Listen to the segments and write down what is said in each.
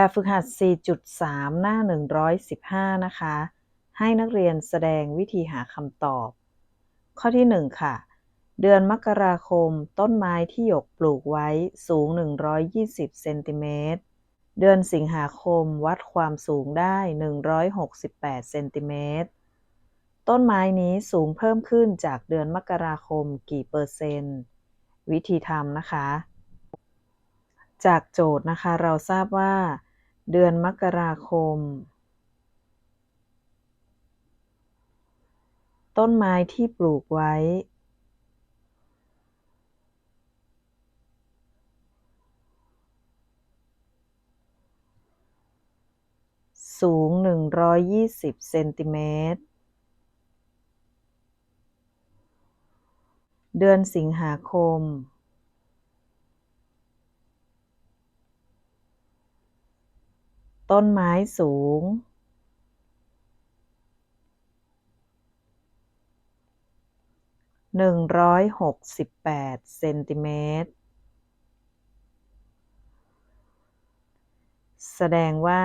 แบบฝึกหัด 4.3 หน้า 115 นะคะ ให้นักเรียนแสดงวิธีหาคำตอบ ข้อที่ 1 ค่ะ เดือนมกราคม ต้นไม้ที่หยกปลูกไว้สูง 120 เซนติเมตร เดือนสิงหาคมวัดความสูงได้ 168 เซนติเมตร ต้นไม้นี้สูงเพิ่มขึ้นจากเดือนมกราคมกี่เปอร์เซนต์ วิธีทำนะคะจากโจทย์นะคะเราทราบว่า เดือนมกราคม ต้นไม้ที่ปลูกไว้ สูง 120 เซนติเมตร เดือนสิงหาคม ต้นไม้สูง168เซนติเมตร แสดงว่า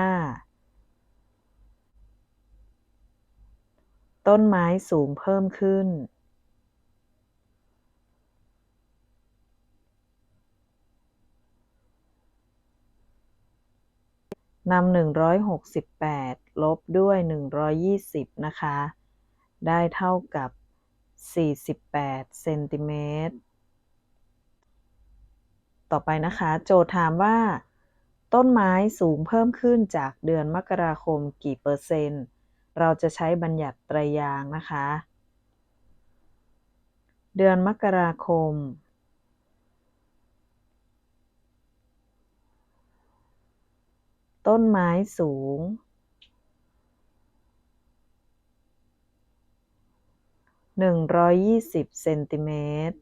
ต้นไม้สูงเพิ่มขึ้น นำ168ลบด้วย120นะคะ ได้เท่ากับ48เซนติเมตร ต่อไปนะคะ โจทย์ถามว่า ต้นไม้สูงเพิ่มขึ้นจากเดือนมกราคมกี่เปอร์เซ็นต์ เราจะใช้บัญญัติไตรยางนะคะ เดือนมกราคม ต้นไม้สูง120เซนติเมตร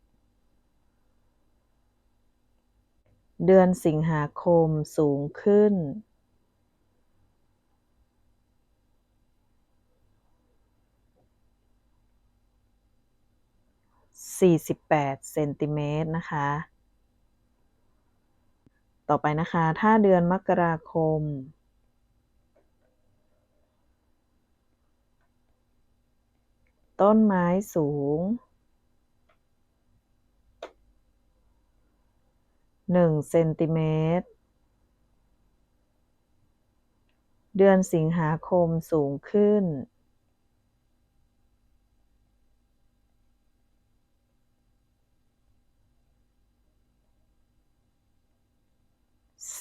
เดือนสิงหาคมสูงขึ้น 48 เซนติเมตรนะคะ ต่อไปนะคะ ถ้าเดือนมกราคม ต้นไม้สูง1เซนติเมตร เดือนสิงหาคมสูงขึ้น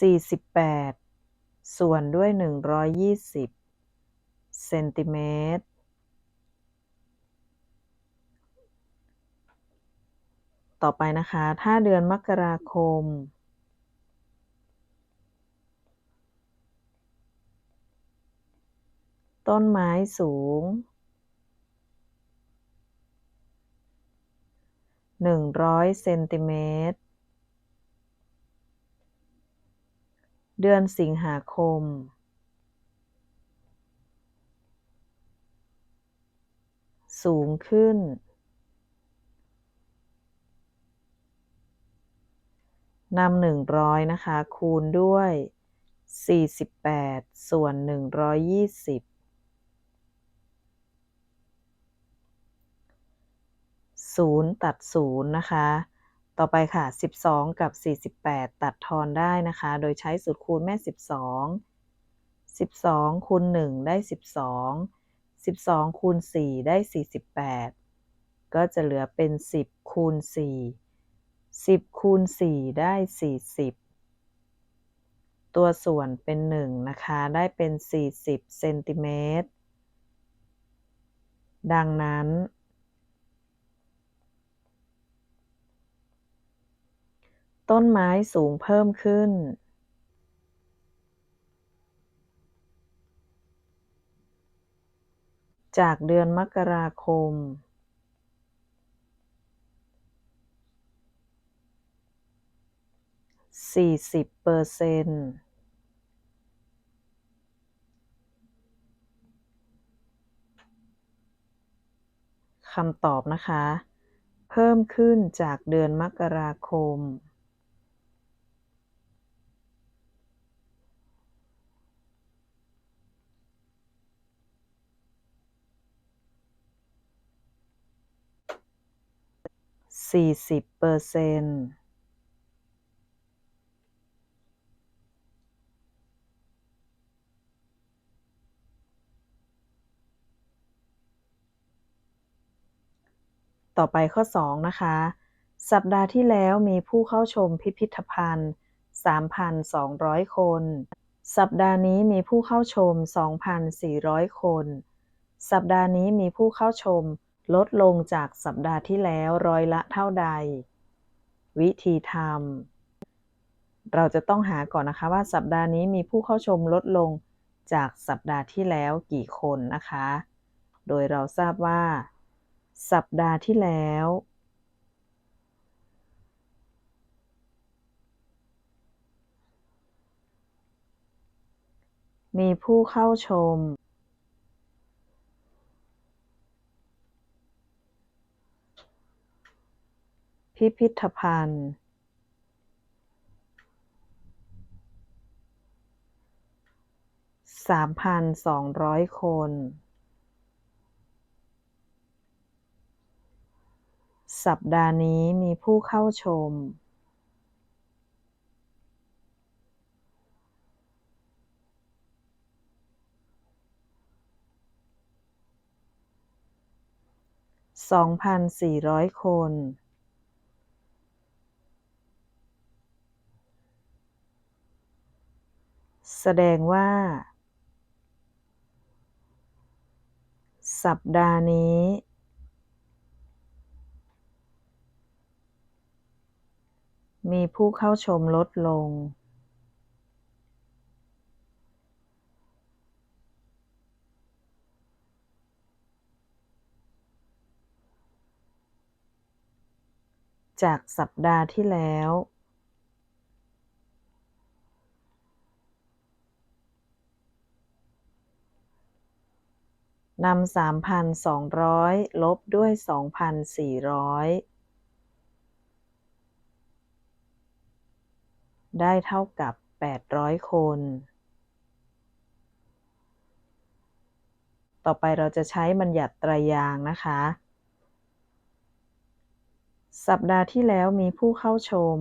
48 ส่วนด้วย 120 เซนติเมตร ต่อไปนะคะ ถ้าเดือนมกราคม ต้นไม้สูง 100 เซนติเมตร เดือนสิงหาคมสูงขึ้น นำ100นะคะ คูณด้วย 48 ส่วน 120 0 ตัด 0 นะคะ ต่อไปค่ะ 12 กับ 48 ตัดทอนได้นะคะ โดยใช้สูตรคูณแม่ 12 12 คูณ 1 ได้ 12 12 คูณ 4 ได้ 48 ก็จะเหลือเป็น 10 คูณ 4 10 คูณ 4 ได้ 40 ตัวส่วนเป็น 1 นะคะ ได้เป็น 40 เซนติเมตร ดังนั้น ต้นไม้สูงเพิ่มขึ้นจากเดือนมกราคม40เปอร์เซ็นต์คำตอบนะคะ เพิ่มขึ้นจากเดือนมกราคม สี่สิบเปอร์เซ็นต์ต่อไปข้อ 2 นะคะ สัปดาห์ที่แล้วมีผู้เข้าชมพิพิธภัณฑ์ 3,200 คน สัปดาห์นี้มีผู้เข้าชม 2,400 คน สัปดาห์นี้มีผู้เข้าชม ลดลงจากสัปดาห์ที่แล้วร้อยละเท่าใด วิธีทำเราจะต้องหาก่อนนะคะว่าสัปดาห์นี้มีผู้เข้าชมลดลงจากสัปดาห์ที่แล้วกี่คนนะคะ โดยเราทราบว่า สัปดาห์ที่แล้ว มีผู้เข้าชม พิพิธภัณฑ์3,200คนสัปดาห์นี้มีผู้เข้าชม2,400คน แสดงว่า สัปดาห์นี้ มีผู้เข้าชมลดลง จากสัปดาห์ที่แล้ว นำ3,200ลบด้วย2,400ได้เท่ากับ800คน ต่อไปเราจะใช้บัญญัติตรยางนะคะ สัปดาห์ที่แล้วมีผู้เข้าชม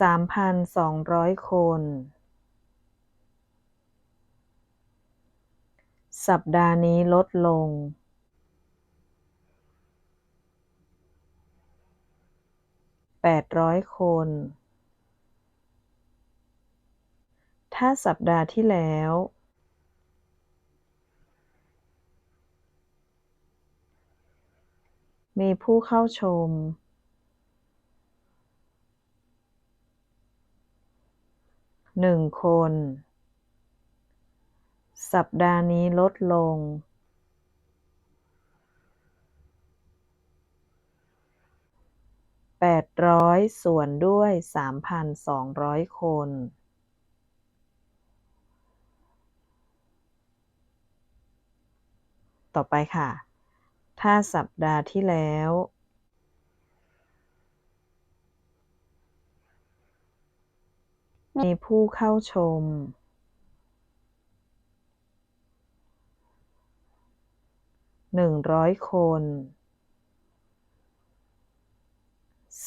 3,200คน สัปดาห์นี้ลดลง800คน ถ้าสัปดาห์ที่แล้วมีผู้เข้าชม หนึ่งคน สัปดาห์นี้ลดลง800ส่วนด้วย3,200คน ต่อไปค่ะ ถ้าสัปดาห์ที่แล้ว มีผู้เข้าชม หนึ่งร้อยคน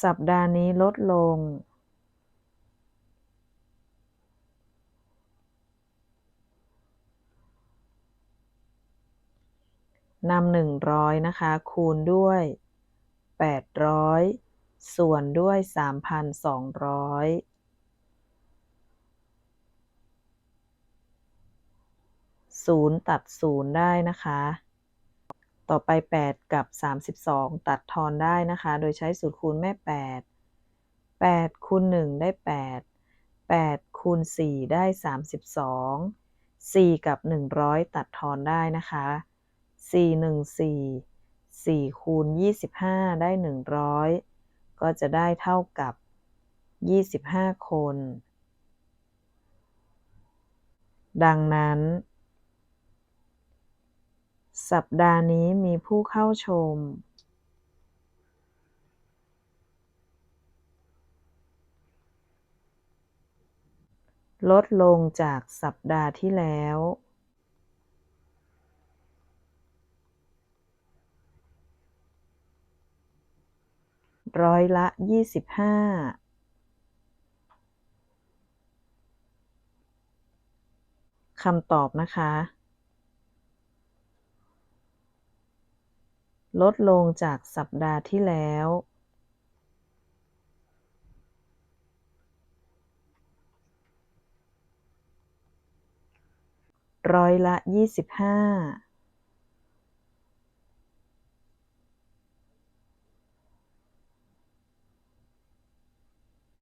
สัปดาห์นี้ลดลง นำหนึ่งร้อยนะคะ คูณด้วยแปดร้อยส่วนด้วยสามพันสองร้อย 0 ตัด 0 ได้นะคะ ต่อไป 8 กับ 32 ตัดทอนได้นะคะ โดยใช้สูตรคูณแม่ 8 8คูณ1ได้ 8 8คูณ4ได้ 32 4 กับ 100 ตัดทอนได้นะคะ 4 1 4 4คูณ25 ได้ 100 ก็จะได้เท่ากับ 25 คน ดังนั้น สัปดาห์นี้มีผู้เข้าชมลดลงจากสัปดาห์ที่แล้ว ร้อยละยี่สิบห้าคำตอบนะคะ ลดลงจากสัปดาห์ที่แล้วร้อยละยี่สิบห้า